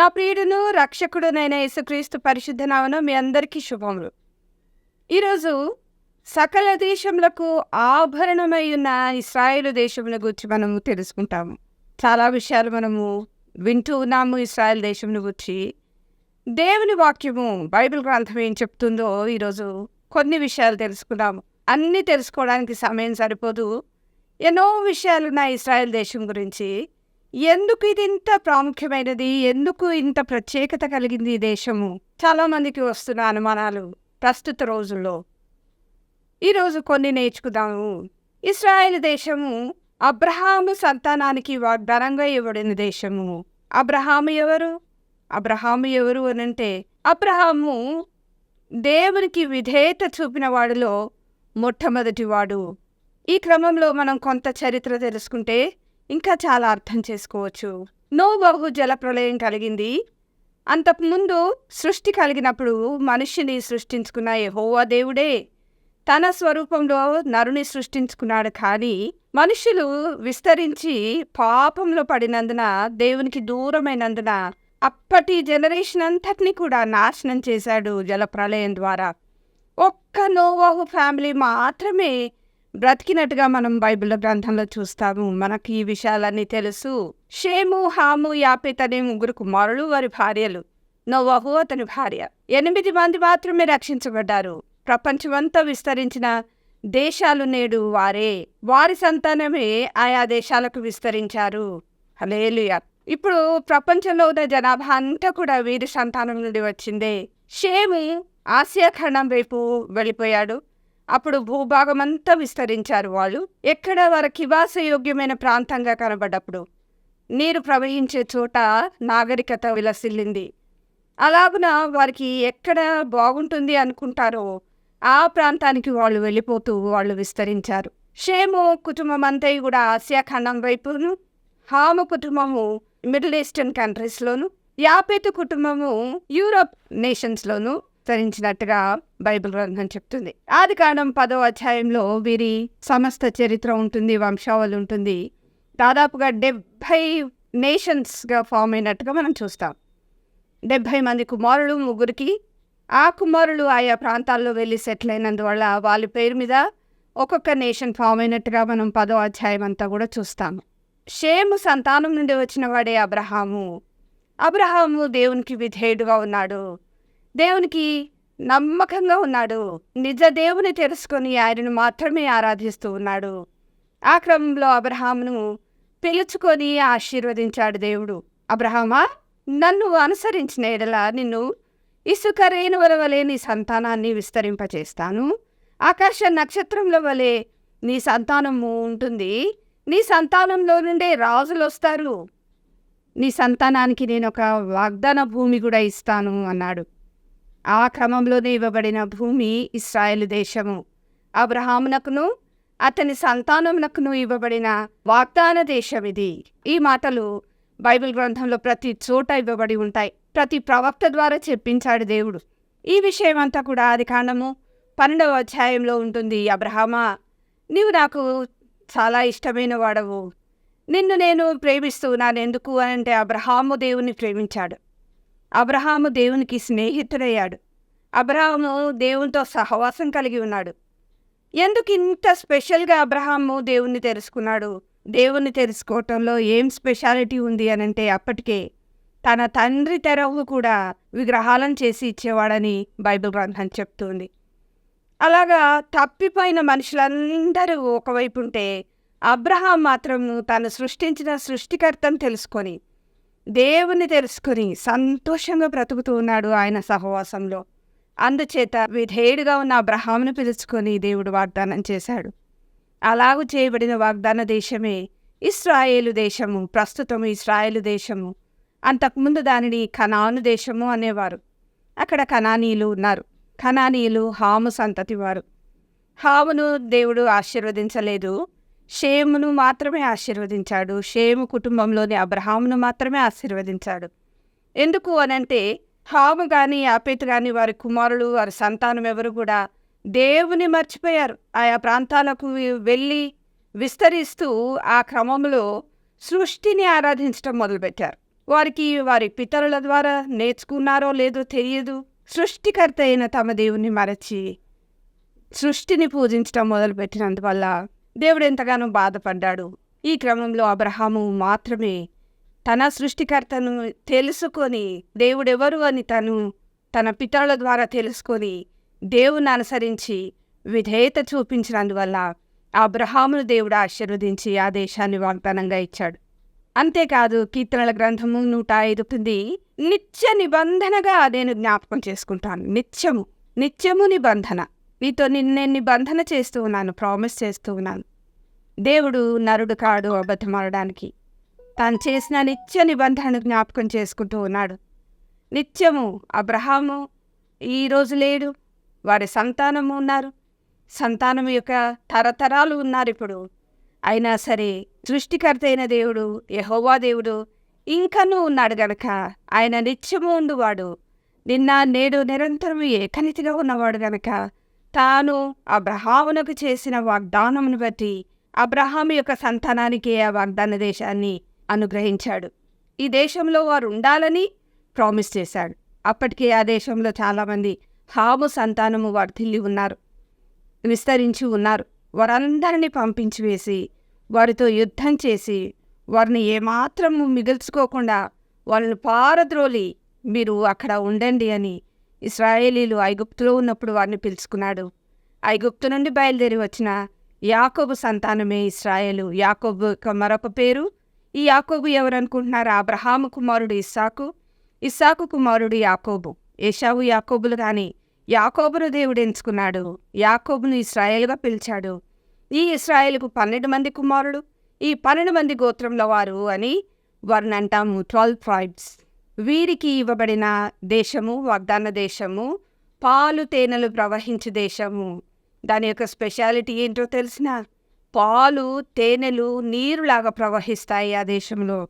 నా ప్రియుడును రక్షకుడునైన యేసుక్రీస్తు పరిశుద్ధ నామను మీ అందరికీ శుభములు. ఈరోజు సకల దేశములకు ఆభరణమై ఉన్న ఇస్రాయేలు దేశముల గురించి మనము తెలుసుకుంటాము. చాలా విషయాలు మనము వింటూ ఉన్నాము ఇస్రాయేల్ దేశమును గురించి. దేవుని వాక్యము బైబిల్ గ్రంథం ఏం చెప్తుందో ఈరోజు కొన్ని విషయాలు తెలుసుకున్నాము అన్నీ తెలుసుకోవడానికి సమయం సరిపోదు. ఎన్నో విషయాలు ఉన్నాయి ఇస్రాయేల్ దేశం గురించి. ఎందుకు ఇది ఇంత ప్రాముఖ్యమైనది? ఎందుకు ఇంత ప్రత్యేకత కలిగింది ఈ దేశము? చాలా మందికి వస్తున్న అనుమానాలు ప్రస్తుత రోజుల్లో. ఈరోజు కొన్ని నేర్చుకుందాము. ఇస్రాయేల్ దేశము అబ్రహాము సంతానానికి వాగ్దానంగా ఇవ్వడిన దేశము. అబ్రహాము ఎవరు? అబ్రహాము ఎవరు అనంటే అబ్రహాము దేవునికి విధేయత చూపిన వాడిలో మొట్టమొదటివాడు ఈ క్రమంలో మనం కొంత చరిత్ర తెలుసుకుంటే ఇంకా చాలా అర్థం చేసుకోవచ్చు. నోబహు జలప్రలయం కలిగింది. అంతకుముందు సృష్టి కలిగినప్పుడు మనిషిని సృష్టించుకున్న యహోవా దేవుడే. తన స్వరూపంలో నరుని సృష్టించుకున్నాడు కానీ మనుషులు విస్తరించి పాపంలో పడినందున దేవునికి దూరమైనందున అప్పటి జనరేషన్ అంతటిని కూడా నాశనం చేశాడు జలప్రలయం ద్వారా. ఒక్క నోవాహు ఫ్యామిలీ మాత్రమే బ్రతికినట్టుగా మనం బైబిల్ గ్రంథంలో చూస్తాము. మనకి ఈ విషయాలన్నీ తెలుసు. షేము హాము యాపిత్ అనే ముగ్గురు కుమారులు వారి భార్యలు. నోవహు అతని భార్య. ఎనిమిది మంది మాత్రమే రక్షించబడ్డారు. ప్రపంచమంతా విస్తరించిన దేశాలు నేడు వారే. వారి సంతానమే ఆయా దేశాలకు విస్తరించారు. హలేలుయ ఇప్పుడు ప్రపంచంలో ఉన్న జనాభా అంతా కూడా వీరి సంతానం నుండి వచ్చిందే. షేము ఆసియా ఖండం వైపు వెళ్ళిపోయాడు. అప్పుడు భూభాగం అంతా విస్తరించారు వాళ్ళు. ఎక్కడ వారికి కివాసయోగ్యమైన ప్రాంతంగా కనబడ్డప్పుడు నీరు ప్రవహించే చోట నాగరికత విలసిల్లింది. అలాగున వారికి ఎక్కడ బాగుంటుంది అనుకుంటారో ఆ ప్రాంతానికి వాళ్ళు వెళ్ళిపోతూ వాళ్ళు విస్తరించారు. షేము కుటుంబం అంతా కూడా ఆసియా ఖండం వైపును హాము కుటుంబము మిడిల్ ఈస్టర్న్ కంట్రీస్లోను యాపేతు కుటుంబము యూరోప్ నేషన్స్లోను విస్తరించినట్టుగా బైబిల్ గ్రంథం చెప్తుంది. ఆది కాండం పదో అధ్యాయంలో వీరి సమస్త చరిత్ర ఉంటుంది వంశావళి ఉంటుంది. దాదాపుగా డెబ్భై నేషన్స్గా ఫామ్ అయినట్టుగా మనం చూస్తాం. డెబ్భై మంది కుమారులు ముగ్గురికి ఆ కుమారులు ఆయా ప్రాంతాల్లో వెళ్ళి సెటిల్ అయినందువల్ల వాళ్ళ పేరు మీద ఒక్కొక్క నేషన్ ఫామ్ అయినట్టుగా మనం పదో అధ్యాయం అంతా కూడా చూస్తాము షేము సంతానం నుండి వచ్చిన వాడే అబ్రహాము. అబ్రహాము దేవునికి విధేయుడుగా ఉన్నాడు. దేవునికి నమ్మకంగా ఉన్నాడు. నిజ దేవుని తెలుసుకొని ఆయనను మాత్రమే ఆరాధిస్తూ ఉన్నాడు. ఆ క్రమంలో అబ్రహామును పిలుచుకొని ఆశీర్వదించాడు దేవుడు. అబ్రహామా నన్ను అనుసరించిన ఎడల నిన్ను ఇసుక రేణువల వలె నీ సంతానాన్ని విస్తరింపచేస్తాను. ఆకాశ నక్షత్రంలో వలె నీ సంతానము ఉంటుంది. నీ సంతానంలో నుండే రాజులు వస్తారు. నీ సంతానానికి నేను ఒక వాగ్దాన భూమి కూడా ఇస్తాను అన్నాడు. ఆ క్రమంలోనే ఇవ్వబడిన భూమి ఇస్రాయేల్ దేశము. అబ్రహామునకును అతని సంతానమునకును ఇవ్వబడిన వాగ్దాన దేశం ఇది. ఈ మాటలు బైబిల్ గ్రంథంలో ప్రతి చోట ఇవ్వబడి ఉంటాయి. ప్రతి ప్రవక్త ద్వారా చెప్పించాడు దేవుడు. ఈ విషయం అంతా కూడా ఆది కాండము పన్నెండవ అధ్యాయంలో ఉంటుంది. అబ్రహామా నీవు నాకు చాలా ఇష్టమైన వాడవు. నిన్ను నేను ప్రేమిస్తున్నాను ఎందుకు అంటే అబ్రహాము దేవుని ప్రేమించాడు. అబ్రహాము దేవునికి స్నేహితుడయ్యాడు. అబ్రహాము దేవునితో సహవాసం కలిగి ఉన్నాడు. ఎందుకు ఇంత స్పెషల్గా అబ్రహాము దేవుణ్ణి తెలుసుకున్నాడు? దేవుణ్ణి తెలుసుకోవటంలో ఏం స్పెషాలిటీ ఉంది అనంటే అప్పటికే తన తండ్రి తెరవు కూడా విగ్రహాలను చేసి ఇచ్చేవాడని బైబిల్ గ్రంథం చెప్తుంది. అలాగా తప్పిపోయిన మనుషులందరూ ఒకవైపు ఉంటే అబ్రహాం మాత్రం తను సృష్టించిన సృష్టికర్తను తెలుసుకొని దేవుని తెలుసుకుని సంతోషంగా బ్రతుకుతూ ఉన్నాడు ఆయన సహవాసంలో. అందుచేత విధేయుడిగా ఉన్న అబ్రహామును పిలుచుకొని దేవుడు వాగ్దానం చేశాడు. అలాగు చేయబడిన వాగ్దాన దేశమే ఇస్రాయేలు దేశము ప్రస్తుతం ఇస్రాయేలు దేశము. అంతకుముందు దానిని కనాను దేశము అనేవారు. అక్కడ కనానీయులు ఉన్నారు. కనానీయులు హాము సంతతి వారు. హామును దేవుడు ఆశీర్వదించలేదు. షేమును మాత్రమే ఆశీర్వదించాడు. షేము కుటుంబంలోని అబ్రహామును మాత్రమే ఆశీర్వదించాడు. ఎందుకు అనంటే హాము కానీ యాపేతు కానీ వారి కుమారులు వారి సంతానం ఎవరు కూడా దేవుని మర్చిపోయారు. ఆయా ప్రాంతాలకు వెళ్ళి విస్తరిస్తూ ఆ క్రమంలో సృష్టిని ఆరాధించడం మొదలుపెట్టారు. వారికి వారి పితరుల ద్వారా నేర్చుకున్నారో లేదో తెలియదు. సృష్టికర్త అయిన తమ దేవుని మరచి సృష్టిని పూజించడం మొదలుపెట్టినందువల్ల దేవుడు ఎంతగానో బాధపడ్డాడు. ఈ క్రమంలో అబ్రహాము మాత్రమే తన సృష్టికర్తను తెలుసుకొని దేవుడెవరు అని తను తన పితరుల ద్వారా తెలుసుకొని దేవుని అనుసరించి విధేయత చూపించినందువల్ల అబ్రహామును దేవుడు ఆశీర్వదించి ఆ దేశాన్ని వాగ్దానంగా ఇచ్చాడు. అంతేకాదు కీర్తనల గ్రంథము నూట ఐదు ఉంది నిత్య నిబంధనగా నేను జ్ఞాపకం చేసుకుంటాను. నిత్యము నిత్యము నిబంధన. నీతో నేను నిబంధన చేస్తూ ఉన్నాను ప్రామిస్ చేస్తూ ఉన్నాను. దేవుడు నరుడు కాడు అబద్ధమాడడానికి తాను చేసిన నిత్య నిబంధనను జ్ఞాపకం చేసుకుంటూ ఉన్నాడు. నిత్యము అబ్రహాము ఈరోజు లేడు వారి సంతానము ఉన్నారు. సంతానం యొక్క తరతరాలు ఉన్నారు ఇప్పుడు. అయినా సరే సృష్టికర్త అయిన దేవుడు యహోవా దేవుడు ఇంకనూ ఉన్నాడు గనక ఆయన నిత్యము ఉండువాడు. నిన్న నేడు నిరంతరం ఏకనితిగా ఉన్నవాడు గనక తాను అబ్రహామునకు చేసిన వాగ్దానమును బట్టి అబ్రహాము యొక్క సంతానానికి ఆ వాగ్దాన దేశాన్ని అనుగ్రహించాడు. ఈ దేశంలో వారు ఉండాలని ప్రామిస్ చేశాడు. అప్పటికే ఆ దేశంలో చాలామంది హాము సంతానము వర్ధిల్లి ఉన్నారు విస్తరించి ఉన్నారు. వారందరినీ పంపించి వేసి వారితో యుద్ధం చేసి వారిని ఏమాత్రము మిగుల్చుకోకుండా వాళ్ళని పారద్రోలి మీరు అక్కడ ఉండండి అని ఇస్రాయేలీలు ఐగుప్తులో ఉన్నప్పుడు వారిని పిలుచుకున్నాడు. ఐగుప్తు నుండి బయలుదేరి వచ్చిన యాకోబు సంతానమే ఇస్రాయేలు యాకోబు యొక్క మరొక పేరు ఈ యాకోబు ఎవరనుకుంటున్నారు? అబ్రహాము కుమారుడు ఇస్సాకు ఇస్సాకు కుమారుడు యాకోబు. ఏషావు యాకోబులు కానీ యాకోబును దేవుడు ఎంచుకున్నాడు. యాకోబును ఇస్రాయేల్గా పిలిచాడు. ఈ ఇస్రాయేల్కు పన్నెండు మంది కుమారుడు ఈ పన్నెండు మంది గోత్రంలో వారు అని వారిని అంటాము ట్వెల్వ్ ట్రైబ్స్. వీరికి ఇవ్వబడిన దేశము వాగ్దాన దేశము పాలు తేనెలు ప్రవహించే దేశము. దాని యొక్క స్పెషాలిటీ ఏంటో తెలిసిన? పాలు తేనెలు నీరులాగా ప్రవహిస్తాయి ఆ దేశంలో.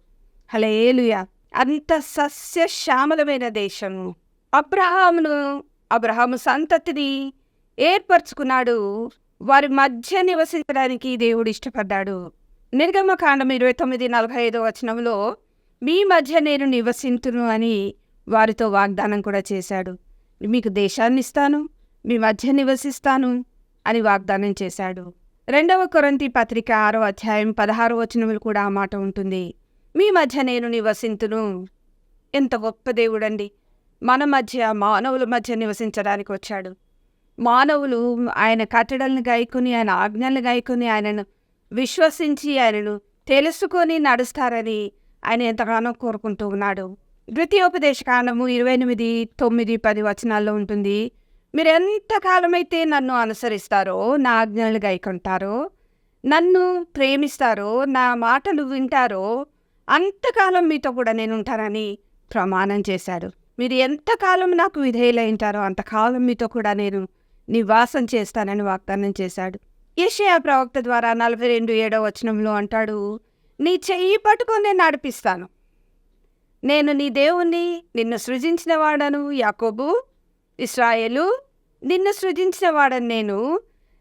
హలేలుయా అంత సస్యశ్యామలమైన దేశము. అబ్రహామును అబ్రహాము సంతతిని ఏర్పరచుకున్నాడు. వారి మధ్య నివసించడానికి దేవుడు ఇష్టపడ్డాడు. నిర్గమకాండం ఇరవై తొమ్మిది నలభై ఐదో వచనంలో మీ మధ్య నేను నివసింతును అని వారితో వాగ్దానం కూడా చేశాడు. మీకు దేశాన్ని ఇస్తాను మీ మధ్య నివసిస్తాను అని వాగ్దానం చేశాడు. రెండవ కొరంతి పత్రిక ఆరో అధ్యాయం పదహారో వచనములు కూడా ఆ మాట ఉంటుంది. మీ మధ్య నేను నివసింతును. ఎంత గొప్ప దేవుడండి. మన మధ్య మానవుల మధ్య నివసించడానికి వచ్చాడు. మానవులు ఆయన కట్టడలను గాయకుని ఆయన ఆజ్ఞలను గాయకుని ఆయనను విశ్వసించి ఆయనను తెలుసుకొని నడుస్తారని ఆయన ఎంతగానో కోరుకుంటూ ఉన్నాడు. ద్వితీయోపదేశ కాండము ఇరవై ఎనిమిది తొమ్మిది పది వచనాల్లో ఉంటుంది. మీరు ఎంతకాలమైతే నన్ను అనుసరిస్తారో నా ఆజ్ఞలు గైకుంటారో నన్ను ప్రేమిస్తారో నా మాటలు వింటారో అంతకాలం మీతో కూడా నేను ఉంటానని ప్రమాణం చేశాడు. మీరు ఎంతకాలం నాకు విధేయులై ఉంటారో అంతకాలం మీతో కూడా నేను నివాసం చేస్తానని వాగ్దానం చేశాడు. యెషయా ప్రవక్త ద్వారా నలభై రెండు ఏడో వచనంలో అంటాడు నీ చెయ్యి పట్టుకొని నేను నడిపిస్తాను. నేను నీ దేవుణ్ణి నిన్ను సృజించిన వాడను యాకోబు. ఇస్రాయేలు నిన్ను సృజించిన వాడని నేను.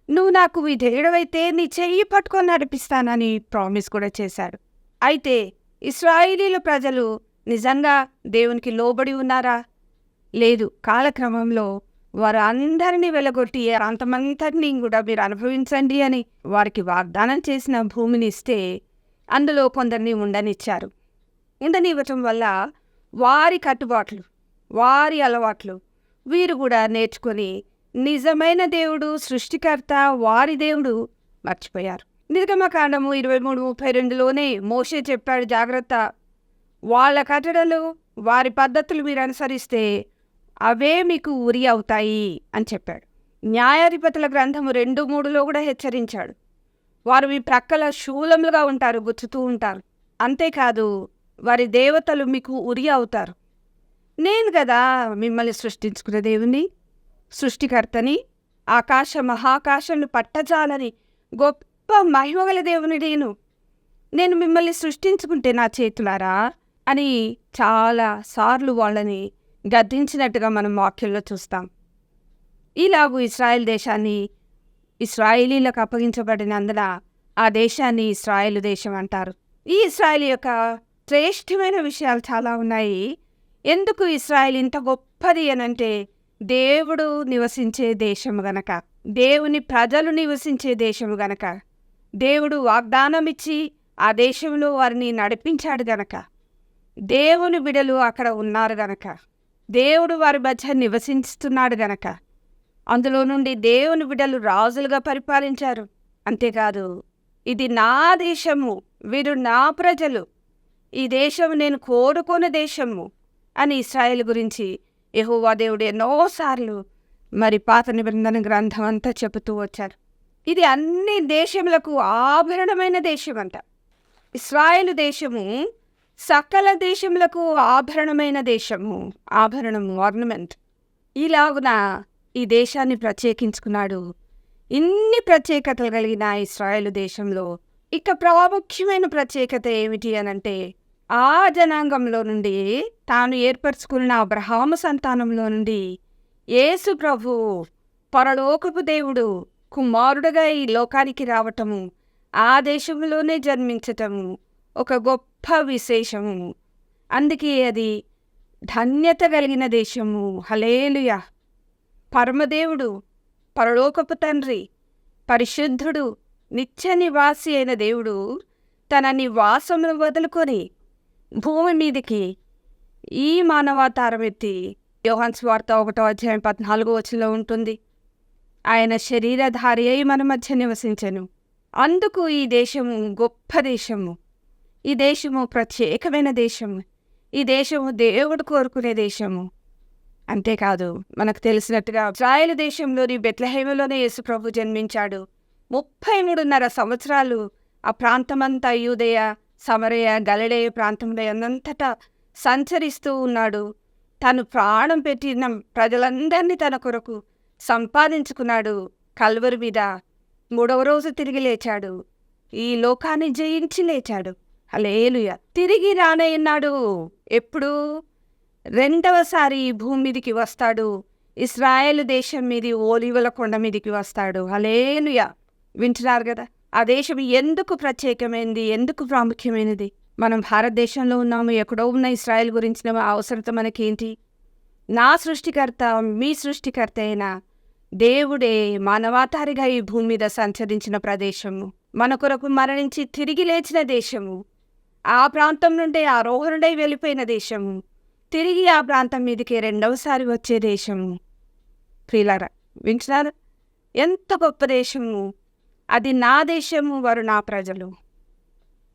నువ్వు నాకు విధేయుడవైతే నీ చెయ్యి పట్టుకొని నడిపిస్తానని ప్రామిస్ కూడా చేశాడు. అయితే ఇస్రాయేలీల ప్రజలు నిజంగా దేవునికి లోబడి ఉన్నారా? లేదు. కాలక్రమంలో వారు అందరినీ వెలగొట్టి ప్రాంతమంతటినీ కూడా మీరు అనుభవించండి అని వారికి వాగ్దానం చేసిన భూమిని ఇస్తే అందులో కొందరిని ఉండనిచ్చారు. ఉండనివ్వటం వల్ల వారి కట్టుబాట్లు వారి అలవాట్లు వీరు కూడా నేర్చుకొని నిజమైన దేవుడు సృష్టికర్త వారి దేవుడు మర్చిపోయారు. నిర్గమకాండము ఇరవై మూడు ముప్పై రెండులోనే మోషే చెప్పాడు జాగ్రత్త. వాళ్ళ కట్టడలు వారి పద్ధతులు మీరు అనుసరిస్తే అవే మీకు ఉరి అవుతాయి అని చెప్పాడు. న్యాయాధిపతుల గ్రంథము రెండు మూడులో కూడా హెచ్చరించాడు. వారు మీ ప్రక్కల శూలములుగా ఉంటారు గుచ్చుతూ ఉంటారు. అంతేకాదు వారి దేవతలు మీకు ఉరి అవుతారు. నేను కదా మిమ్మల్ని సృష్టించుకున్న దేవుని సృష్టికర్తని ఆకాశ మహాకాశంను పట్టజాలని గొప్ప మహిమగల దేవుని నేను. నేను మిమ్మల్ని సృష్టించుకుంటే నా చేతులారా అని చాలా సార్లు వాళ్ళని గద్దించినట్టుగా మనం వాక్యంలో చూస్తాం. ఇలాగూ ఇస్రాయెల్ దేశాన్ని ఇస్రాయేలీలకు అప్పగించబడినందున ఆ దేశాన్ని ఇస్రాయేల్ దేశం అంటారు. ఈ ఇస్రాయేల్ యొక్క శ్రేష్టమైన విషయాలు చాలా ఉన్నాయి. ఎందుకు ఇస్రాయేల్ ఇంత గొప్పది అనంటే దేవుడు నివసించే దేశము గనక దేవుని ప్రజలు నివసించే దేశము గనక దేవుడు వాగ్దానం ఇచ్చి ఆ దేశంలో వారిని నడిపించాడు గనక దేవుని బిడలు అక్కడ ఉన్నారు గనక దేవుడు వారి మధ్య నివసిస్తున్నాడు గనక అందులో నుండి దేవుని బిడ్డలు రాజులుగా పరిపాలించారు. అంతేకాదు ఇది నా దేశము వీరు నా ప్రజలు. ఈ దేశం నేను కోరుకున్న దేశము అని ఇస్రాయేల్ గురించి యహోవా దేవుడు ఎన్నోసార్లు మరి పాత నిబంధన గ్రంథం అంతా చెబుతూ వచ్చారు. ఇది అన్ని దేశములకు ఆభరణమైన దేశం అంట ఇస్రాయేల్ దేశము సకల దేశములకు ఆభరణమైన దేశము ఆభరణము ఆర్నమెంట్ ఇలాగున ఈ దేశాన్ని ప్రత్యేకించుకున్నాడు. ఇన్ని ప్రత్యేకతలు కలిగిన ఇస్రాయేల్ దేశంలో ఇక ప్రాముఖ్యమైన ప్రత్యేకత ఏమిటి అనంటే ఆ జనాంగంలో నుండి తాను ఏర్పరచుకున్న అబ్రహాము సంతానంలో నుండి యేసు ప్రభు పరలోకపు దేవుడు కుమారుడుగా ఈ లోకానికి రావటము ఆ దేశంలోనే జన్మించటము ఒక గొప్ప విశేషము. అందుకే అది ధన్యత కలిగిన దేశము. హలేలుయ పరమదేవుడు పరలోకపు తండ్రి పరిశుద్ధుడు నిత్య నివాసి అయిన దేవుడు తన నివాసమును వదులుకొని భూమి మీదికి ఈ మానవాతారం ఎత్తి యోహాన్ వార్త ఒకటో అధ్యాయం పద్నాలుగో వచనంలో ఉంటుంది. ఆయన శరీరధారి అయి మన మధ్య నివసించెను. అందుకు ఈ దేశము గొప్ప దేశము. ఈ దేశము ప్రత్యేకమైన దేశము. ఈ దేశము దేవుడు కోరుకునే దేశము. అంతేకాదు మనకు తెలిసినట్టుగా ఇజ్రాయేల్ దేశంలోని బెత్లహేమలోనే యేసు ప్రభు జన్మించాడు. ముప్పై మూడున్నర సంవత్సరాలు ఆ ప్రాంతమంతా యూదయ సమరయ గలడేయ ప్రాంతంలో అన్నంతటా సంచరిస్తూ ఉన్నాడు. తను ప్రాణం పెట్టిన ప్రజలందరినీ తన కొరకు సంపాదించుకున్నాడు కల్వరి మీద. మూడవ రోజు తిరిగి లేచాడు. ఈ లోకాన్ని జయించి లేచాడు. అలేలుయ తిరిగి రానయ్యన్నాడు. ఎప్పుడు? రెండవసారి ఈ భూమి మీదికి వస్తాడు. ఇస్రాయేల్ దేశం మీది ఓలివల కొండ మీదికి వస్తాడు. హలేనుయ వింటున్నారు కదా? ఆ దేశం ఎందుకు ప్రత్యేకమైనది ఎందుకు ప్రాముఖ్యమైనది? మనం భారతదేశంలో ఉన్నాము ఎక్కడో ఉన్న ఇస్రాయేల్ గురించిన అవసరత మనకేంటి? నా సృష్టికర్త మీ సృష్టికర్త అయినా దేవుడే మానవాతారిగా ఈ భూమి మీద సంచరించిన ప్రదేశము. మన కొరకు మరణించి తిరిగి లేచిన దేశము. ఆ ప్రాంతం నుండి ఆరోహణుడై వెళ్ళిపోయిన దేశము. తిరిగి ఆ ప్రాంతం మీదకి రెండవసారి వచ్చే దేశము. ప్రియులారా వింటున్నారు ఎంత గొప్ప దేశము. అది నా దేశము వారు నా ప్రజలు.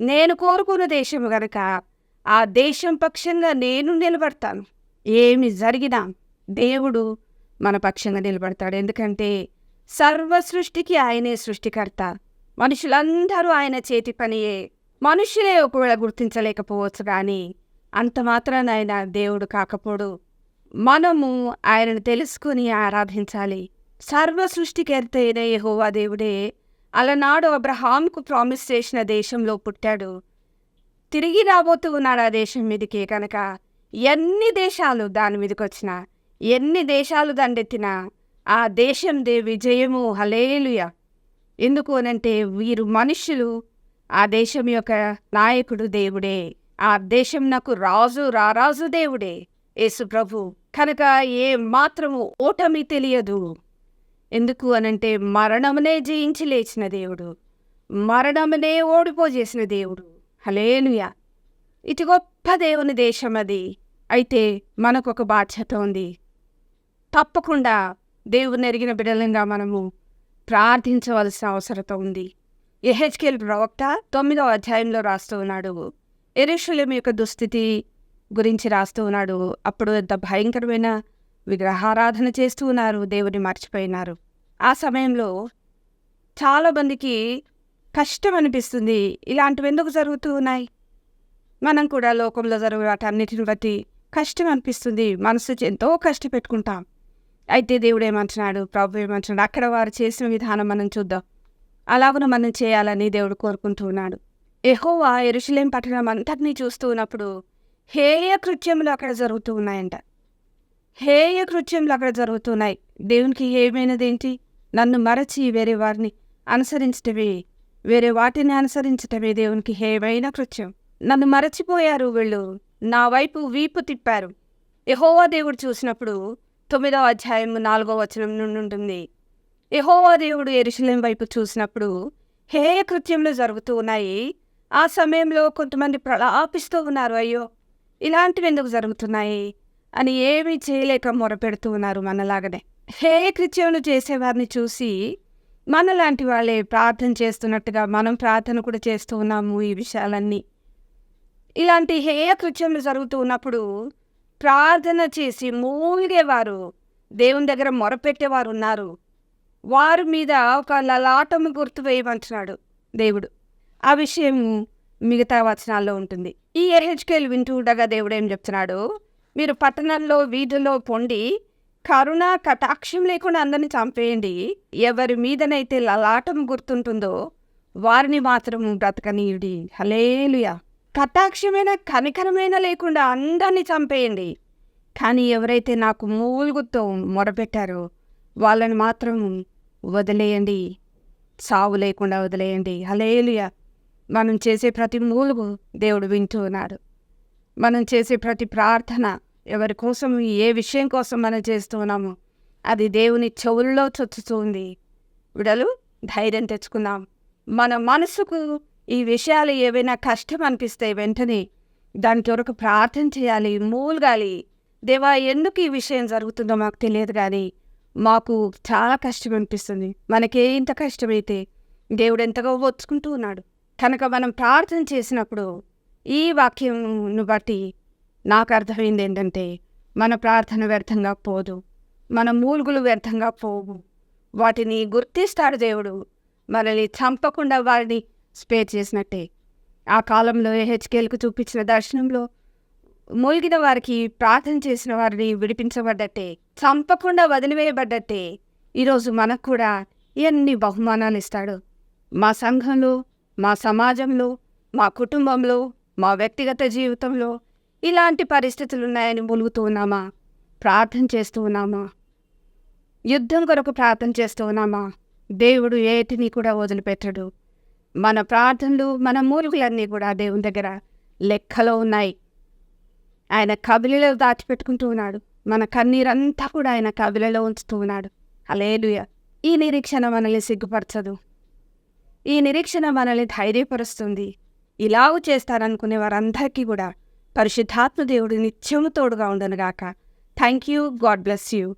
నేను కోరుకున్న దేశము గనక ఆ దేశం పక్షంగా నేను నిలబడతాను. ఏమి జరిగినా దేవుడు మన పక్షంగా నిలబడతాడు. ఎందుకంటే సర్వ సృష్టికి ఆయనే సృష్టికర్త. మనుషులందరూ ఆయన చేతి పనియే. మనుషులే ఒకవేళ గుర్తించలేకపోవచ్చు కానీ అంత మాత్రాన ఆయన దేవుడు కాకపోడు. మనము ఆయనను తెలుసుకుని ఆరాధించాలి. సర్వ సృష్టికర్త అయిన యహోవా దేవుడే అలనాడు అబ్రహాంకు ప్రామిస్ చేసిన దేశంలో పుట్టాడు. తిరిగి రాబోతూ ఉన్నాడు ఆ దేశం మీదకి కనుక ఎన్ని దేశాలు దాని మీదకి వచ్చినా ఎన్ని దేశాలు దండెత్తినా ఆ దేశం దే విజయము. హలేలుయ ఎందుకు అనంటే వీరు మనుషులు ఆ దేశం యొక్క నాయకుడు దేవుడే. ఆ దేశం నాకు రాజు రారాజు దేవుడే. యేసు ప్రభు కనుక ఏ మాత్రము ఓటమి తెలియదు. ఎందుకు అనంటే మరణమునే జయించి లేచిన దేవుడు. మరణమునే ఓడిపోజేసిన దేవుడు. హలేనుయ ఇటు గొప్ప దేవుని దేశం అది. అయితే మనకొక బాధ్యత ఉంది. తప్పకుండా దేవుని ఎరిగిన బిడలంగా మనము ప్రార్థించవలసిన అవసరత ఉంది. ఎహెచ్కేల్ ప్రవక్త తొమ్మిదవ అధ్యాయంలో రాస్తూ ఉన్నాడు. ఎరేషలేం యొక్క దుస్థితి గురించి రాస్తూ ఉన్నాడు. అప్పుడు ఎంత భయంకరమైన విగ్రహారాధన చేస్తూ ఉన్నారు. దేవుని మర్చిపోయినారు. ఆ సమయంలో చాలా మందికి కష్టం అనిపిస్తుంది. ఇలాంటివి ఎందుకు జరుగుతూ ఉన్నాయి? మనం కూడా లోకంలో జరుగు వాటన్నిటిని బట్టి కష్టం అనిపిస్తుంది. మనసు ఎంతో కష్టపెట్టుకుంటాం అయితే దేవుడు ఏమంటున్నాడు? ప్రభు ఏమంటున్నాడు? అక్కడ వారు చేసిన విధానం మనం చూద్దాం. అలాగను మనం చేయాలని దేవుడు కోరుకుంటూ ఉన్నాడు. ఎహోవా ఎరుషులేం పట్టణం అంతటినీ చూస్తూ ఉన్నప్పుడు హేయ కృత్యములు అక్కడ జరుగుతూ ఉన్నాయంట హేయ కృత్యములు అక్కడ జరుగుతున్నాయి. దేవునికి ఏమైనదేంటి? నన్ను మరచి వేరే వారిని అనుసరించటమే వేరే వాటిని అనుసరించటమే దేవునికి హేయమైన కృత్యం. నన్ను మరచిపోయారు వీళ్ళు. నా వైపు వీపు తిప్పారు. ఎహోవా దేవుడు చూసినప్పుడు తొమ్మిదవ అధ్యాయం నాలుగో వచనం నుండి ఉంటుంది. యెహోవా దేవుడు ఎరుశలేం వైపు చూసినప్పుడు హేయ కృత్యములు జరుగుతూ ఉన్నాయి. ఆ సమయంలో కొంతమంది ప్రలాపిస్తూ ఉన్నారు అయ్యో ఇలాంటివి ఎందుకు జరుగుతున్నాయి? అని ఏమీ చేయలేక మొరపెడుతూ ఉన్నారు మనలాగనే. హే కృత్యములు చేసేవారిని చూసి మనలాంటి వాళ్ళే ప్రార్థన చేస్తున్నట్టుగా మనం ప్రార్థన కూడా చేస్తూ ఉన్నాము ఈ విషయాలన్నీ. ఇలాంటి హేయ కృత్యములు జరుగుతూ ఉన్నప్పుడు ప్రార్థన చేసి మూలిగేవారు దేవుని దగ్గర మొరపెట్టేవారు ఉన్నారు. వారి మీద ఒక లలాటము గుర్తు వేయమంటున్నాడు దేవుడు. ఆ విషయం మిగతా వచనాల్లో ఉంటుంది. ఈ ఎహెచ్కేలు వింటూ ఉండగా దేవుడు ఏం చెప్తున్నాడు? మీరు పట్టణంలో వీధుల్లో పొండి కరుణ కటాక్షం లేకుండా అందరిని చంపేయండి. ఎవరి మీదనైతే లలాటం గుర్తుంటుందో వారిని మాత్రం బ్రతకనీయుడి. హలేలుయా కటాక్షమైన కనికరమైన లేకుండా అందరినీ చంపేయండి. కానీ ఎవరైతే నాకు మూలుగుతో మొరపెట్టారో వాళ్ళని మాత్రం వదిలేయండి. సావు లేకుండా వదిలేయండి. హలేలుయా మనం చేసే ప్రతి మూలుగు దేవుడు వింటూ ఉన్నాడు. మనం చేసే ప్రతి ప్రార్థన ఎవరి కోసం ఏ విషయం కోసం మనం చేస్తూన్నామో అది దేవుని చెవుల్లో చొచ్చుతుంది విడలు ధైర్యం తెచ్చుకుందాం. మన మనసుకు ఈ విషయాలు ఏవైనా కష్టం అనిపిస్తే వెంటనే దాని కొరకు ప్రార్థన చేయాలి మూలగాలి. దేవా ఎందుకు ఈ విషయం జరుగుతుందో మాకు తెలియదు కానీ మాకు చాలా కష్టం అనిపిస్తుంది. మనకే ఇంత కష్టమైతే దేవుడు ఎంతగా ఒచ్చుకుంటూ ఉన్నాడు. కనుక మనం ప్రార్థన చేసినప్పుడు ఈ వాక్యంను బట్టి నాకు అర్థమైంది ఏంటంటే మన ప్రార్థన వ్యర్థంగా పోదు మన మూలుగులు వ్యర్థంగా పోవు. వాటిని గుర్తిస్తాడు దేవుడు. మనల్ని చంపకుండా వారిని స్పేర్ చేసినట్టే. ఆ కాలంలో హెచ్కేల్కు చూపించిన దర్శనంలో మూలిగిన వారికి ప్రార్థన చేసిన వారిని విడిపించబడ్డట్టే చంపకుండా వదిలివేయబడ్డట్టే. ఈరోజు మనకు కూడా ఎన్ని బహుమానాలు ఇస్తాడు. మా సంఘంలో మా సమాజంలో మా కుటుంబంలో మా వ్యక్తిగత జీవితంలో ఇలాంటి పరిస్థితులు ఉన్నాయని మూలుగుతూ ఉన్నామా? ప్రార్థన చేస్తూ ఉన్నామా? యుద్ధం కొరకు ప్రార్థన చేస్తూ ఉన్నామా? దేవుడు ఏటిని కూడా వదిలిపెట్టడు. మన ప్రార్థనలు మన మూలుగులన్నీ కూడా దేవుని దగ్గర లెక్కలో ఉన్నాయి. ఆయన కబిలిలో దాచిపెట్టుకుంటూ ఉన్నాడు. మన కన్నీరంతా కూడా ఆయన కబిలలో ఉంచుతూ ఉన్నాడు. అలేలుయ ఈ నిరీక్షణ మనల్ని సిగ్గుపరచదు. ఈ నిరీక్షణ మనల్ని ధైర్యపరుస్తుంది. ఇలాగూ చేస్తారనుకునే వారందరికీ కూడా పరిశుద్ధాత్మ దేవుడు నిత్యము తోడుగా ఉండనుగాక. Thank you God bless you.